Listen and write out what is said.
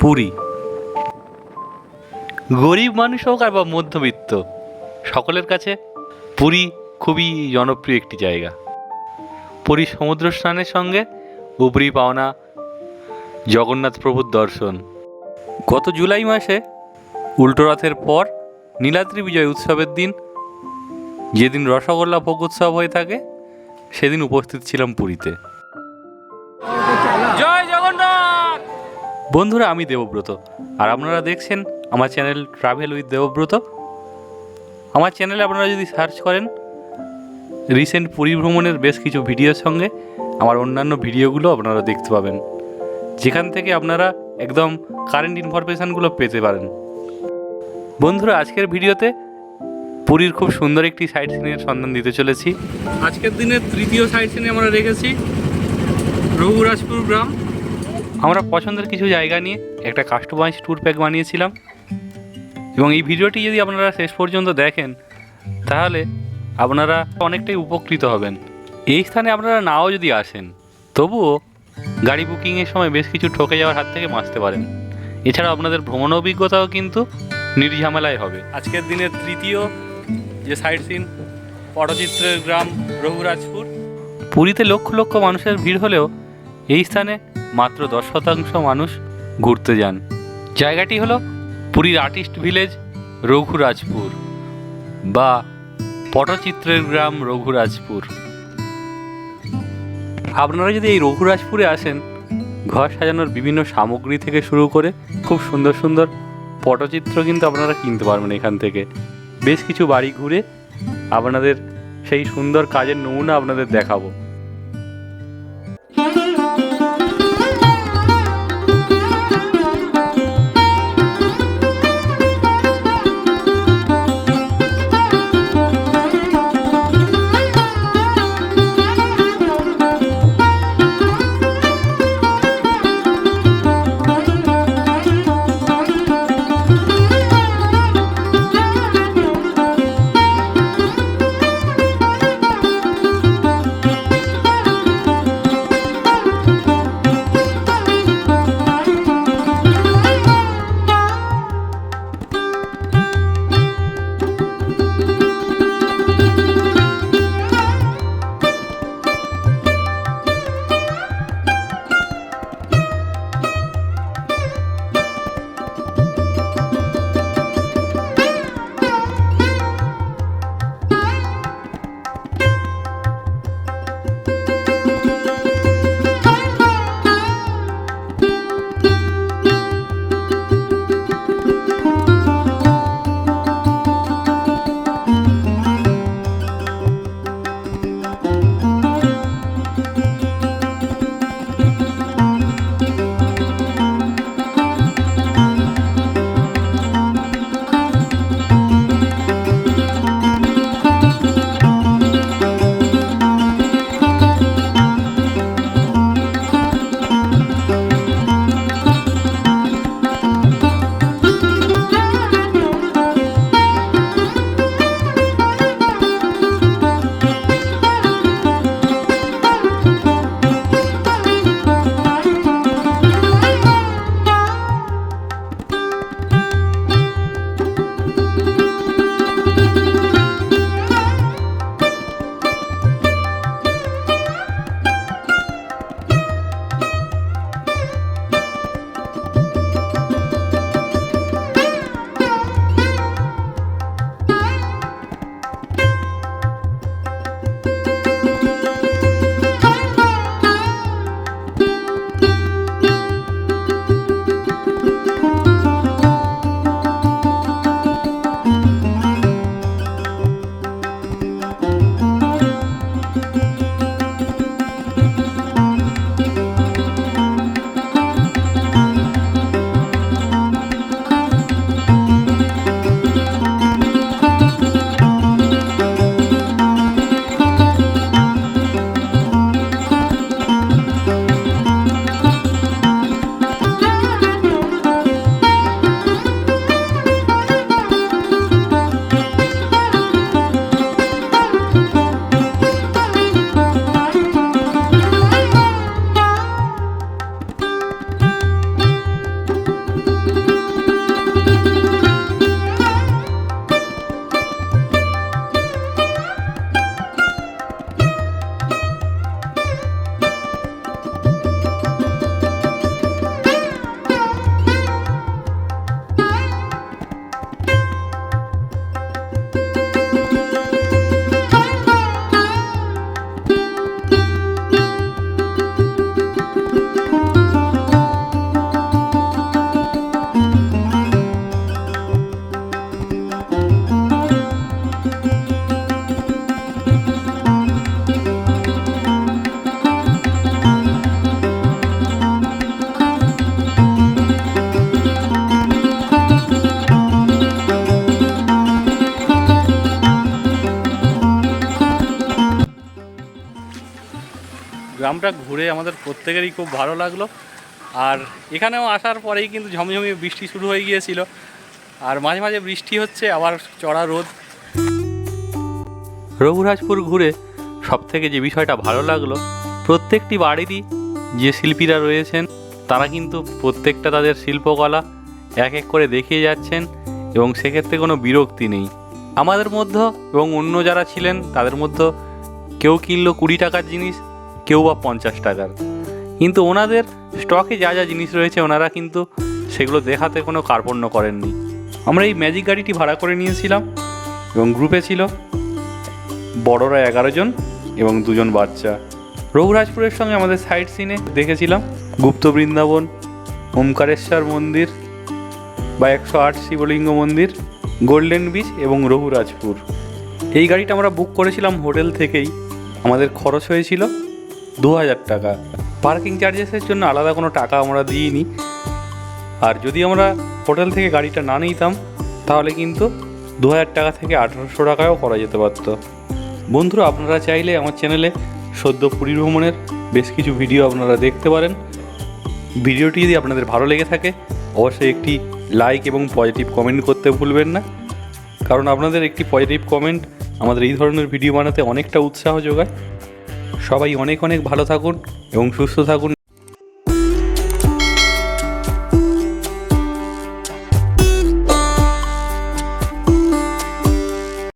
পুরী। গরিব মানুষ হোক আর বা মধ্যবিত্ত, সকলের কাছে পুরী খুবই জনপ্রিয় একটি জায়গা। পুরী সমুদ্র স্নানের সঙ্গে উপরি পাওনা জগন্নাথ প্রভুর দর্শন। গত জুলাই মাসে উল্টো রথের পর নীলাদ্রি বিজয় উৎসবের দিন, যেদিন রসগোল্লা ভোগ উৎসব হয়ে থাকে, সেদিন উপস্থিত ছিলাম পুরীতে। বন্ধুরা, আমি দেবব্রত। আর আপনারা দেখছেন আমার চ্যানেল ট্রাভেল উইথ দেবব্রত। আমার চ্যানেলে আপনারা যদি সার্চ করেন রিসেন্ট পুরী ভ্রমণের বেশ কিছু ভিডিওর সঙ্গে আমার অন্যান্য ভিডিওগুলো আপনারা দেখতে পাবেন, যেখান থেকে আপনারা একদম কারেন্ট ইনফরমেশানগুলো পেতে পারেন। বন্ধুরা, আজকের ভিডিওতে পুরীর খুব সুন্দর একটি সাইট সিনের সন্ধান দিতে চলেছি। আজকের দিনের তৃতীয় সাইট সিনে আমরা রেখেছি রঘুরাজপুর গ্রাম। আমরা পছন্দের কিছু জায়গা নিয়ে একটা কাস্টমাইজ ট্যুর প্যাক বানিয়েছিলাম। এবং এই ভিডিওটি যদি আপনারা শেষ পর্যন্ত দেখেন তাহলে আপনারা অনেকটাই উপকৃত হবেন। এই স্থানে আপনারা নাও যদি আসেন তবুও গাড়ি বুকিংয়ের সময় বেশ কিছু ঠকে যাওয়ার হাত থেকে বাঁচতে পারেন। এছাড়া আপনাদের ভ্রমণ অভিজ্ঞতাও কিন্তু নির্ঝামেলায় হবে। আজকের দিনের তৃতীয় যে সাইট সিন পটচিত্রের গ্রাম রঘুরাজপুর। পুরীতে লক্ষ লক্ষ মানুষের ভিড় হলেও এই স্থানে মাত্র দশ শতাংশ মানুষ ঘুরতে যান। জায়গাটি হলো পুরীর আর্টিস্ট ভিলেজ রঘুরাজপুর বা পটচিত্রের গ্রাম রঘুরাজপুর। আপনারা যদি এই রঘুরাজপুরে আসেন, ঘর সাজানোর বিভিন্ন সামগ্রী থেকে শুরু করে খুব সুন্দর সুন্দর পটচিত্র কিন্তু আপনারা কিনতে পারবেন এখান থেকে। বেশ কিছু বাড়ি ঘুরে আপনাদের সেই সুন্দর কাজের নমুনা আপনাদের দেখাবো। গ্রামটা ঘুরে আমাদের প্রত্যেকেরই খুব ভালো লাগল। আর এখানেও আসার পরেই কিন্তু ঝমঝমিয়ে বৃষ্টি শুরু হয়ে গিয়েছিল। আর মাঝে মাঝে বৃষ্টি হচ্ছে, আবার চড়া রোদ। রঘুরাজপুর ঘুরে সব থেকে যে বিষয়টা ভালো লাগল, প্রত্যেকটি বাড়িরই যে শিল্পীরা রয়েছেন, তারা কিন্তু প্রত্যেকটা তাদের শিল্পকলা এক এক করে দেখিয়ে যাচ্ছেন এবং সেক্ষেত্রে কোনো বিরক্তি নেই। আমাদের মধ্যে এবং অন্য যারা ছিলেন, তাদের মধ্যে কেউ কিনলো কুড়ি টাকার জিনিস কেউ বা পঞ্চাশ টাকার। কিন্তু ওনাদের স্টকে যা যা জিনিস রয়েছে, ওনারা কিন্তু সেগুলো দেখাতে কোনো কার্পণ্য করেননি। আমরা এই ম্যাজিক গাড়িটি ভাড়া করে নিয়েছিলাম এবং গ্রুপে ছিল বড়রা এগারো জন এবং দুজন বাচ্চা। রঘুরাজপুরের সঙ্গে আমাদের সাইড সিনে দেখেছিলাম গুপ্ত বৃন্দাবন, ওমকারেশ্বর মন্দির বা একশো আট শিবলিঙ্গ মন্দির, গোল্ডেন বিচ এবং রঘুরাজপুর। এই গাড়িটা আমরা বুক করেছিলাম হোটেল থেকেই। আমাদের খরচ হয়েছিল দু হাজার টাকা পার্কিং চার্জেসের জন্য আলাদা কোনো টাকা আমরা দিইনি। আর যদি আমরা হোটেল থেকে গাড়িটা না নিতাম, তাহলে কিন্তু দু হাজার টাকা থেকে আঠারোশো টাকায়ও করা যেতে পারত। বন্ধুরা, আপনারা চাইলে আমার চ্যানেলে সদ্য পুরী ভ্রমণের বেশ কিছু ভিডিও আপনারা দেখতে পারেন। ভিডিওটি যদি আপনাদের ভালো লেগে থাকে, অবশ্যই একটি লাইক এবং পজিটিভ কমেন্ট করতে ভুলবেন না। কারণ আপনাদের একটি পজিটিভ কমেন্ট আমাদের এই ধরনের ভিডিও বানাতে অনেকটা উৎসাহ যোগায়। সবাই অনেক অনেক ভালো থাকুন এবং সুস্থ থাকুন।